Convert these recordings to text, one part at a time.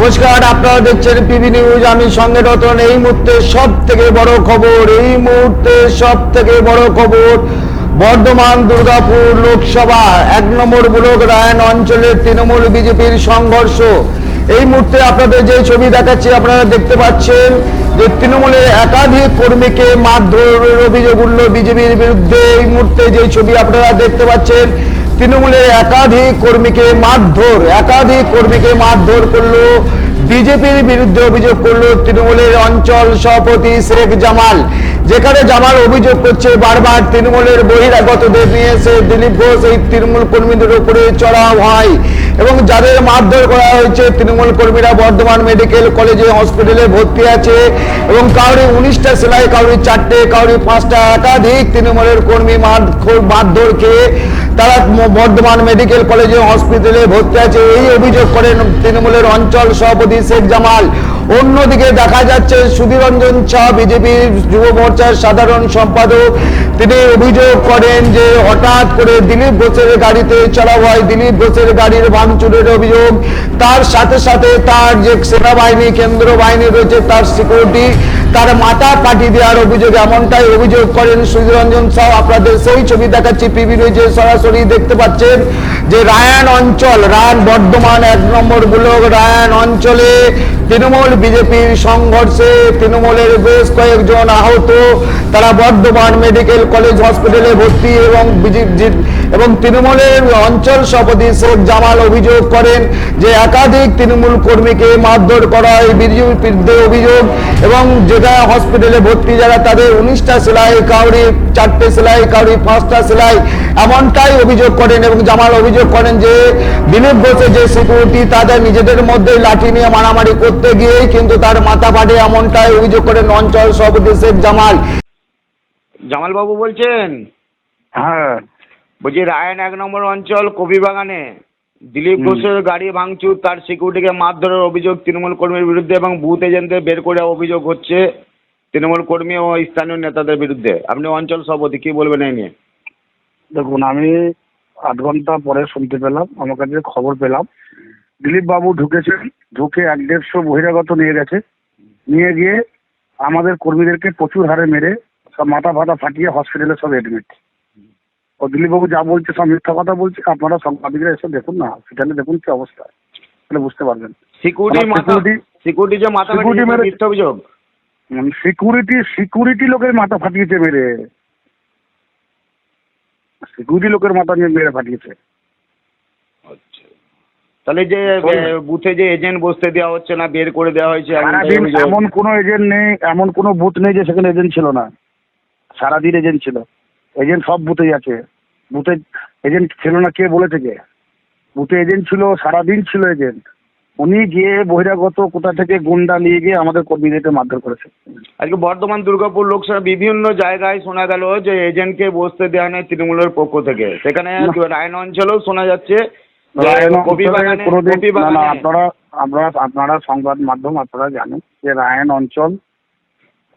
নমস্কার, আপনারা দেখছেন পিবি নিউজ। আমি সঙ্গে রতন। এই মুহূর্তে সব থেকে বড় খবর, এই মুহূর্তে সব থেকে বড় খবর, বর্ধমান দুর্গাপুর লোকসভা, এক নম্বর ব্লক, রায়ন অঞ্চলের তৃণমূল বিজেপির সংঘর্ষ। এই মুহূর্তে আপনাদের যে ছবি দেখাচ্ছি, আপনারা দেখতে পাচ্ছেন যে তৃণমূলের একাধিক কর্মীকে মারধরের অভিযোগ উঠল বিজেপির বিরুদ্ধে। এই মুহূর্তে যে ছবি আপনারা দেখতে পাচ্ছেন তৃণমূলের একাধিক কর্মীকে মারধর, একাধিক কর্মীকে মারধর করল, বিজেপির বিরুদ্ধে অভিযোগ করল তৃণমূলের অঞ্চল সভাপতি শেখ জামাল, যেখানে জামাল অভিযোগ করছে বারবার তৃণমূলের বহিরাগতদের নিয়ে এসে দিলীপ ঘোষ, এই তৃণমূল কর্মীদের উপরে চড়াও হয়। এবং যাদের মারধর করা হয়েছে, তৃণমূল কর্মীরা বর্ধমান মেডিকেল কলেজে হসপিটালে ভর্তি আছে। এবং কাউরি উনিশটা সেলাই, কাউরি চারটে, কাউরি পাঁচটা একাধিক তৃণমূলের কর্মী মারধর খেয়ে তারা বর্ধমান মেডিকেল কলেজে হসপিটালে ভর্তি আছে। এই অভিযোগ করেন তৃণমূলের অঞ্চল সভাপতি শেখ জামাল। অন্যদিকে দেখা যাচ্ছে সুধীর রঞ্জন বিজেপির যুব মোর্চার সাধারণ সম্পাদক। তিনি অভিযোগ করেন যে হঠাৎ করে দিলীপ ঘোষের গাড়িতে চলা হয়, দিলীপ ঘোষের গাড়ির ভাঙচুরের অভিযোগ। তার সাথে সাথে তার যে সেনাবাহিনী কেন্দ্র বাহিনী রয়েছে, তার সিকিউরিটি তার মাথা পাঠিয়ে দেওয়ার অভিযোগ এমনটাই অভিযোগ করেন সুধীর রঞ্জন সাহ। আপনাদের সেই ছবি দেখাচ্ছি। পিবি নিউজে সরাসরি দেখতে পাচ্ছেন যে রায়ান অঞ্চল, রায়ান বর্ধমান এক নম্বর ব্লক, রায়ান অঞ্চলে তৃণমূল বিজেপির সংঘর্ষে তৃণমূলের বেশ কয়েকজন আহত। তারা বর্ধমান মেডিকেল কলেজ হসপিটালে ভর্তি এবং এবং তৃণমূলের অঞ্চল সভাপতি শেখ জামাল অভিযোগ করেন যে একাধিক তৃণমূল কর্মীকে মারধর করা হয় বিজেপির বিরুদ্ধে অভিযোগ এবং যেটা হসপিটালে ভর্তি যারা তাদের উনিশটা সেলাই কাউরি চারটে সেলাই কাউরি পাঁচটা সেলাই এমনটাই অভিযোগ করেন এবং জামাল অভিযোগ করেন যে দিলীপ ঘোষের যে সিকিউরিটি তাদের নিজেদের মধ্যে লাঠি নিয়ে মারামারি করতে গিয়েই কিন্তু তার মাথা ফাটে এমনটাই অভিযোগ করেন অঞ্চল সভাপতি শেখ জামাল। জামাল বাবু বলছেন? হ্যাঁ। বলছি রায়ন এক নম্বর অঞ্চল কবিবাগানে। দিলীপ ঘোষের গাড়ি ভাঙচুর তার সিকিউরিটিকে মারধরের অভিযোগ তৃণমূল কর্মীর বিরুদ্ধে এবং বুথ এজেন্টদের বের করে অভিযোগ হচ্ছে তৃণমূল কর্মী ও স্থানীয় নেতাদের বিরুদ্ধে। আপনি অঞ্চল সভাপতি কি বলবেন এই নিয়ে? দেখুন আমি আধ ঘণ্টা পরে শুনতে পেলাম আমার কাছে খবর পেলাম। দিলীপ বাবু ঢুকেছেন ঢুকে এক দেড়শো বহিরাগত নিয়ে গেছে। নিয়ে গিয়ে আমাদের কর্মীদেরকে প্রচুর হারে মেরে সব মাথা ফাটা ফাটিয়ে হসপিটালে সব এডমিট ও দিলীপ বাবু যা বলছে সব মিথ্যা কথা বলছে আপনারা সাংবাদিকরা এসে দেখুন না হসপিটালে দেখুন কি অবস্থা তাহলে বুঝতে পারবেন। সিকিউরিটি সিকিউরিটি যে মাথা security মেরে- মিথ্যা অভিযোগ? সিকিউরিটি সিকিউরিটি লোকের মাথা ফাটিয়েছে মেরে। সিকিউরিটি লোকের মাথা নিয়ে মেরে ফাটিয়েছে। তাহলে যে বুথে যে এজেন্ট বসতে দেওয়া হচ্ছে না বের করে দেওয়া হয়েছে এমন কোনো এজেন্ট নেই এমন কোনো বুথ নেই যে সেখানে এজেন্ট ছিল না। সারাদিন এজেন্ট ছিল। এজেন্ট সব বুথেই আছে। বুথে এজেন্ট ছিল না কে বলেছে কে বুথে এজেন্ট ছিল সারাদিন ছিল এজেন্ট। উনি গিয়ে বহিরাগত কোথা থেকে গুন্ডা নিয়ে গিয়ে আমাদের কর্মীদেরকে মারধর করেছে। আজকে বর্ধমান দুর্গাপুর লোকসভা বিভিন্ন জায়গায় শোনা গেল যে এজেন্টকে বসতে দেওয়া নেই তৃণমূলের পক্ষ থেকে। সেখানে রায়ন অঞ্চলেও শোনা যাচ্ছে? আপনারা আপনারা আপনারা সংবাদ মাধ্যম আপনারা জানেন যে রায়ন অঞ্চল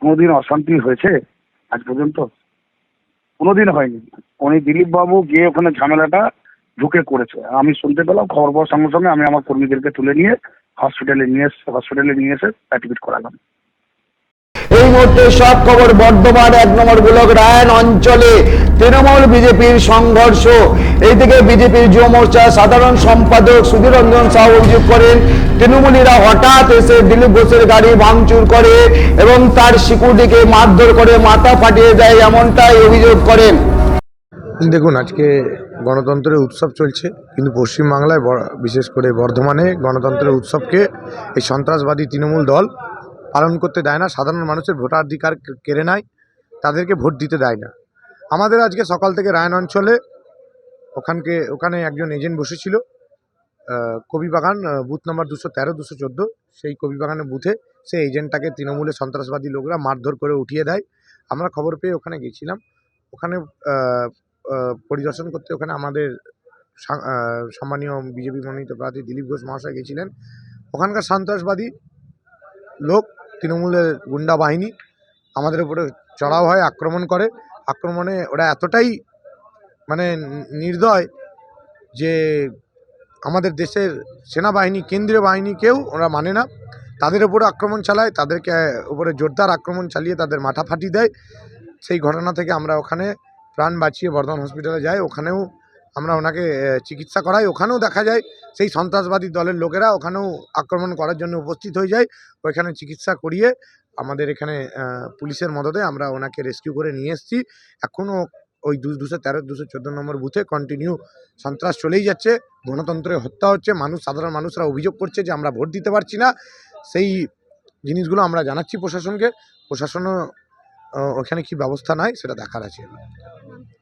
কোনোদিন অশান্তি হয়েছে আজ পর্যন্ত? কোনোদিন হয়নি। উনি দিলীপ বাবু গিয়ে ওখানে ঝামেলাটা ঢুকে করেছে। আমি শুনতে পেলাম, খবর পাওয়ার সঙ্গে সঙ্গে আমি আমার কর্মীদেরকে তুলে নিয়ে হসপিটালে নিয়ে এসে হসপিটালে নিয়ে এসে অ্যাডমিট করালাম। এই মুহূর্তে সব খবর বর্ধমান এক নম্বর ব্লক রায়ন অঞ্চলে তৃণমূল বিজেপির সংঘর্ষ। এই থেকে বিজেপির যুব মোর্চা সাধারণ সম্পাদক সুধীর রঞ্জন সাহু অভিযোগ করেন, তৃণমূলীরা হঠাৎ এসে দিলীপ ঘোষের গাড়ি ভাঙচুর করে এবং তার সিকিউরিটিকে মারধর করে মাথা ফাটিয়ে দেয় এমনটাই অভিযোগ করেন। দেখুন, আজকে গণতন্ত্রের উৎসব চলছে, কিন্তু পশ্চিমবাংলায় বিশেষ করে বর্ধমানে গণতন্ত্রের উৎসবকে এই সন্ত্রাসবাদী তৃণমূল দল পালন করতে দেয় না, সাধারণ মানুষের ভোটাধিকার কেড়ে নেয়, তাদেরকে ভোট দিতে দেয় না। আমাদের আজকে সকাল থেকে রায়ন অঞ্চলে ওখানকে, ওখানে একজন এজেন্ট বসেছিল কবিবাগান বুথ নাম্বার দুশো তেরো, দুশো চোদ্দ। সেই কবিবাগানের বুথে সেই এজেন্টটাকে তৃণমূলের সন্ত্রাসবাদী লোকরা মারধর করে উঠিয়ে দেয়। আমরা খবর পেয়ে ওখানে গেছিলাম। ওখানে পরিদর্শন করতে ওখানে আমাদের সম্মানীয় বিজেপি মনোনীত প্রার্থী দিলীপ ঘোষ মহাশয় গেছিলেন। ওখানকার সন্ত্রাসবাদী লোক তৃণমূলের গুন্ডা বাহিনী আমাদের উপরে চড়াও হয়, আক্রমণ করে। আক্রমণে ওরা এতটাই মানে নির্দয় যে আমাদের দেশের সেনাবাহিনী, কেন্দ্রীয় বাহিনীকেও ওরা মানে না। তাদের উপরে আক্রমণ চালায়, তাদেরকে উপরে জোরদার আক্রমণ চালিয়ে তাদের মাথা ফাটিয়ে দেয়। সেই ঘটনা থেকে আমরা ওখানে প্রাণ বাঁচিয়ে বর্ধমান হসপিটালে যাই। ওখানেও আমরা ওনাকে চিকিৎসা করাই। ওখানেও দেখা যায় সেই সন্ত্রাসবাদী দলের লোকেরা ওখানেও আক্রমণ করার জন্য উপস্থিত হয়ে যায়। ওইখানে চিকিৎসা করিয়ে আমাদের এখানে পুলিশের মদতে আমরা ওনাকে রেস্কিউ করে নিয়ে এসেছি। এখনও ওই দু, দুশো তেরো, দুশো চোদ্দ নম্বর বুথে কন্টিনিউ সন্ত্রাস চলেই যাচ্ছে। গণতন্ত্রে হত্যা হচ্ছে। মানুষ, সাধারণ মানুষরা অভিযোগ করছে যে আমরা ভোট দিতে পারছি না। সেই জিনিসগুলো আমরা জানাচ্ছি প্রশাসনকে। প্রশাসনও ওখানে কি ব্যবস্থা নাই? সেটা দেখার আছে।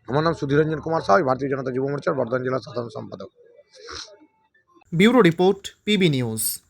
আমার নাম সুধীরঞ্জন কুমার সাহা, ভারতীয় জনতা যুব মোর্চার বর্ধমান জেলার সাধারণ সম্পাদক। Bureau report, PB news.